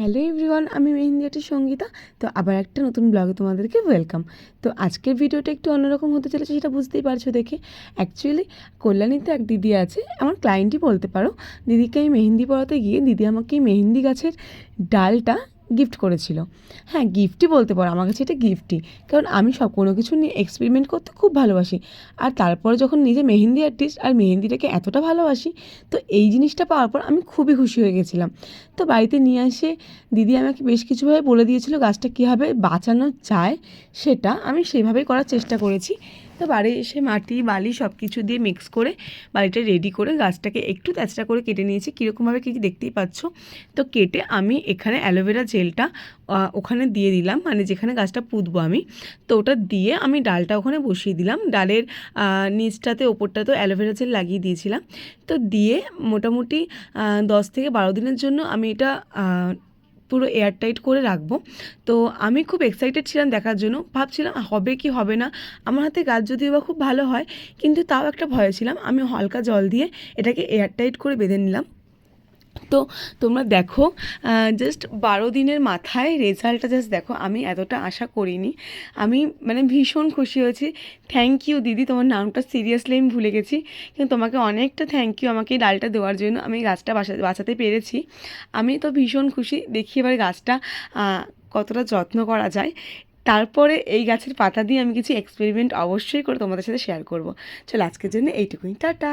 Hello everyone, আমি মেহেন্দি মেহেন্দিয়াটি সঙ্গীতা। তো আবার একটা নতুন ব্লগে তোমাদেরকে ওয়েলকাম। তো আজকের ভিডিওটা একটু অন্যরকম হতে চলেছে সেটা বুঝতেই পারছ দেখে। অ্যাকচুয়ালি কল্যাণীতে এক দিদি আছে, আমার ক্লায়েন্টই বলতে পারো। দিদিকে আমি মেহেন্দি পড়াতে গিয়ে দিদি আমাকে মেহেন্দি গাছের ডালটা গিফট করেছিল। হ্যাঁ গিফটই বলতে পারো, আমার কাছে এটা গিফটই কারণ আমি সব, কোনো কিছু নিয়ে এক্সপেরিমেন্ট করতে খুব ভালোবাসি। আর তারপরে যখন নিজে মেহেন্দি আর্টিস্ট আর মেহেন্দিটাকে এতটা ভালোবাসি, তো এই জিনিসটা পাওয়ার পর আমি খুবই খুশি হয়ে গেছিলাম। তো বাড়িতে নিয়ে এসে দিদি আমাকে বেশ কিছুভাবে বলে দিয়েছিল, গাছটা কীভাবে বাঁচানো যায় সেটা আমি সেভাবেই করার চেষ্টা করেছি। তো বাড়ি এসে মাটি, বালি সব কিছু দিয়ে মিক্স করে বাড়িটা রেডি করে গাছটাকে একটু তেচড়া করে কেটে নিয়েছি। কীরকমভাবে কী কী দেখতেই পাচ্ছ? তো কেটে আমি এখানে অ্যালোভেরা জেলটা ওখানে দিয়ে দিলাম। মানে যেখানে গাছটা পুঁতবো আমি। তো ওটা দিয়ে আমি ডালটা ওখানে বসিয়ে দিলাম। ডালের নিচটাতে, ওপরটাতেও অ্যালোভেরা জেল লাগিয়ে দিয়েছিলাম। তো দিয়ে মোটামুটি দশ থেকে বারো দিনের জন্য আমি এটা পুরো এয়ারটাইট করে রাখব। তো আমি খুব এক্সাইটেড ছিলাম দেখার জন্য। ভাবছিলাম হবে কি হবে না? আমার হাতে গাছ যদিও বা খুব ভালো হয়, কিন্তু তাও একটা ভয় ছিলাম। আমি হালকা জল দিয়ে এটাকে এয়ারটাইট করে বেঁধে নিলাম। তো তোমরা দেখো জাস্ট বারো দিনের মাথায় রেজাল্টটা জাস্ট দেখো, আমি এতটা আশা করিনি। আমি মানে ভীষণ খুশি হয়েছি। থ্যাংক ইউ দিদি, তোমার নামটা সিরিয়াসলি আমি ভুলে গেছি। কিন্তু তোমাকে অনেকটা থ্যাংক ইউ আমাকে এই ডালটা দেওয়ার জন্য আমি গাছটা বাঁচাতে পেরেছি। আমি তো ভীষণ খুশি, দেখি এবার গাছটা কতটা যত্ন করা যায়। তারপরে এই গাছের পাতা দিয়ে আমি কিছু এক্সপেরিমেন্ট অবশ্যই করে তোমাদের সাথে শেয়ার করব। চলো, আজকের জন্য এইটুকুই। টাটা!